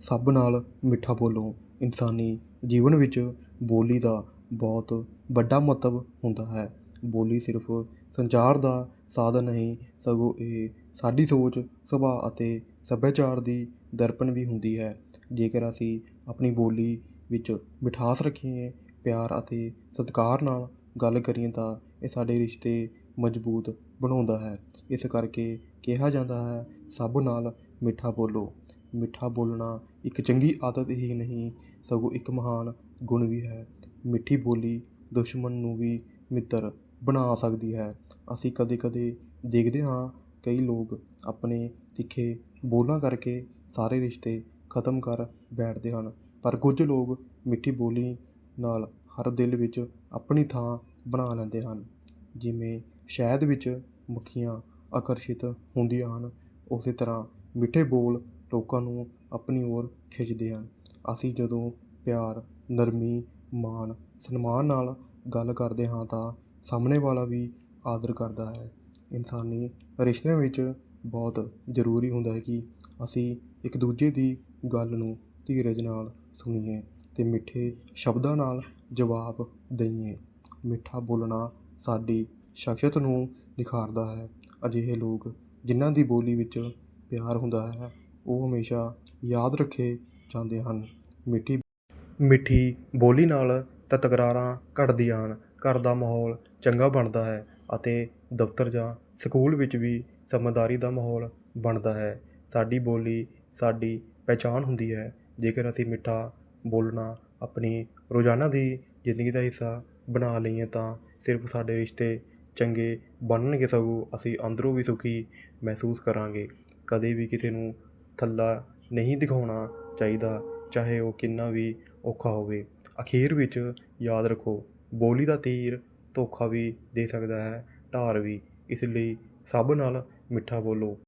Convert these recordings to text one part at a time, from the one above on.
ਸਭ ਨਾਲ ਮਿੱਠਾ ਬੋਲੋ। ਇਨਸਾਨੀ ਜੀਵਨ ਵਿੱਚ ਬੋਲੀ ਦਾ ਬਹੁਤ ਵੱਡਾ ਮਹੱਤਵ ਹੁੰਦਾ ਹੈ। ਬੋਲੀ ਸਿਰਫ ਸੰਚਾਰ ਦਾ ਸਾਧਨ ਨਹੀਂ, ਸਗੋਂ ਇਹ ਸਾਡੀ ਸੋਚ, ਸੁਭਾਅ ਅਤੇ ਸੱਭਿਆਚਾਰ ਦੀ ਦਰਪਣ ਵੀ ਹੁੰਦੀ ਹੈ। ਜੇਕਰ ਅਸੀਂ ਆਪਣੀ ਬੋਲੀ ਵਿੱਚ ਮਿਠਾਸ ਰੱਖੀਏ, ਪਿਆਰ ਅਤੇ ਸਤਿਕਾਰ ਨਾਲ ਗੱਲ ਕਰੀਏ ਤਾਂ ਇਹ ਸਾਡੇ ਰਿਸ਼ਤੇ ਮਜ਼ਬੂਤ ਬਣਾਉਂਦਾ ਹੈ। ਇਸ ਕਰਕੇ ਕਿਹਾ ਜਾਂਦਾ ਹੈ, ਸਭ ਨਾਲ ਮਿੱਠਾ ਬੋਲੋ। ਮਿੱਠਾ ਬੋਲਣਾ ਇੱਕ ਚੰਗੀ ਆਦਤ ਹੀ ਨਹੀਂ, ਸਗੋਂ ਇੱਕ ਮਹਾਨ ਗੁਣ ਵੀ ਹੈ। ਮਿੱਠੀ ਬੋਲੀ ਦੁਸ਼ਮਣ ਨੂੰ ਵੀ ਮਿੱਤਰ ਬਣਾ ਸਕਦੀ ਹੈ। ਅਸੀਂ ਕਦੇ ਕਦੇ ਦੇਖਦੇ ਹਾਂ ਕਈ ਲੋਕ ਆਪਣੇ ਤਿੱਖੇ ਬੋਲਾਂ ਕਰਕੇ ਸਾਰੇ ਰਿਸ਼ਤੇ ਖਤਮ ਕਰ ਬੈਠਦੇ ਹਨ, ਪਰ ਕੁਝ ਲੋਕ ਮਿੱਠੀ ਬੋਲੀ ਨਾਲ ਹਰ ਦਿਲ ਵਿੱਚ ਆਪਣੀ ਥਾਂ ਬਣਾ ਲੈਂਦੇ ਹਨ। ਜਿਵੇਂ ਸ਼ਹਿਦ ਵਿੱਚ ਮੱਖੀਆਂ ਆਕਰਸ਼ਿਤ ਹੁੰਦੀਆਂ ਹਨ, ਉਸੇ ਤਰ੍ਹਾਂ ਮਿੱਠੇ ਬੋਲ ਲੋਕਾਂ ਨੂੰ ਆਪਣੀ ओर ਖਿੱਚਦੇ ਹਨ। ਅਸੀਂ ਜਦੋਂ ਪਿਆਰ, ਨਰਮੀ, ਮਾਣ, ਸਨਮਾਨ ਨਾਲ ਗੱਲ ਕਰਦੇ ਹਾਂ ਤਾਂ ਸਾਹਮਣੇ ਵਾਲਾ ਵੀ ਆਦਰ ਕਰਦਾ ਹੈ। ਇਨਸਾਨੀ ਰਿਸ਼ਤਿਆਂ ਵਿੱਚ ਬਹੁਤ ਜ਼ਰੂਰੀ ਹੁੰਦਾ ਹੈ ਕਿ ਅਸੀਂ ਇੱਕ ਦੂਜੇ ਦੀ ਗੱਲ ਨੂੰ ਧੀਰਜ ਨਾਲ ਸੁਣੀਏ ਅਤੇ ਮਿੱਠੇ ਸ਼ਬਦਾਂ ਨਾਲ ਜਵਾਬ ਦਈਏ। ਮਿੱਠਾ ਬੋਲਣਾ ਸਾਡੀ ਸ਼ਖਸੀਅਤ ਨੂੰ ਨਿਖਾਰਦਾ ਹੈ। ਅਜਿਹੇ ਲੋਕ ਜਿਨ੍ਹਾਂ ਦੀ ਬੋਲੀ ਵਿੱਚ ਪਿਆਰ ਹੁੰਦਾ ਹੈ ਉਹ ਹਮੇਸ਼ਾ ਯਾਦ ਰੱਖੇ ਜਾਂਦੇ ਹਨ। ਮਿੱਠੀ ਮਿੱਠੀ ਬੋਲੀ ਨਾਲ ਤਾਂ ਤਕਰਾਰਾਂ ਘਟਦੀਆਂ ਹਨ। ਘਰ ਦਾ ਮਾਹੌਲ ਚੰਗਾ ਬਣਦਾ ਹੈ ਅਤੇ ਦਫ਼ਤਰ ਜਾਂ ਸਕੂਲ ਵਿੱਚ ਵੀ ਸਮਝਦਾਰੀ ਦਾ ਮਾਹੌਲ ਬਣਦਾ ਹੈ। ਸਾਡੀ ਬੋਲੀ ਸਾਡੀ ਪਹਿਚਾਣ ਹੁੰਦੀ ਹੈ। ਜੇਕਰ ਅਸੀਂ ਮਿੱਠਾ ਬੋਲਣਾ ਆਪਣੀ ਰੋਜ਼ਾਨਾ ਦੀ ਜ਼ਿੰਦਗੀ ਦਾ ਹਿੱਸਾ ਬਣਾ ਲਈਏ ਤਾਂ ਸਿਰਫ ਸਾਡੇ ਰਿਸ਼ਤੇ ਚੰਗੇ ਬਣਨਗੇ ਸਗੋਂ ਅਸੀਂ ਅੰਦਰੋਂ ਵੀ ਸੁਖੀ ਮਹਿਸੂਸ ਕਰਾਂਗੇ। ਕਦੇ ਵੀ ਕਿਸੇ ਨੂੰ ਥੱਲਾ ਨਹੀਂ ਦਿਖਾਉਣਾ ਚਾਹੀਦਾ, ਚਾਹੇ ਉਹ ਕਿੰਨਾ ਵੀ ਔਖਾ ਹੋਵੇ। ਅਖੀਰ ਵਿੱਚ ਯਾਦ ਰੱਖੋ, ਬੋਲੀ ਦਾ ਤੀਰ ਧੋਖਾ ਵੀ ਦੇ ਸਕਦਾ ਹੈ, ਢਾਰ ਵੀ। ਇਸ ਲਈ ਸਭ ਨਾਲ ਮਿੱਠਾ ਬੋਲੋ।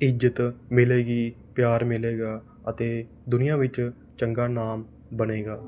ਇੱਜ਼ਤ ਮਿਲੇਗੀ, ਪਿਆਰ ਮਿਲੇਗਾ ਅਤੇ ਦੁਨੀਆ ਵਿੱਚ ਚੰਗਾ ਨਾਮ ਬਣੇਗਾ।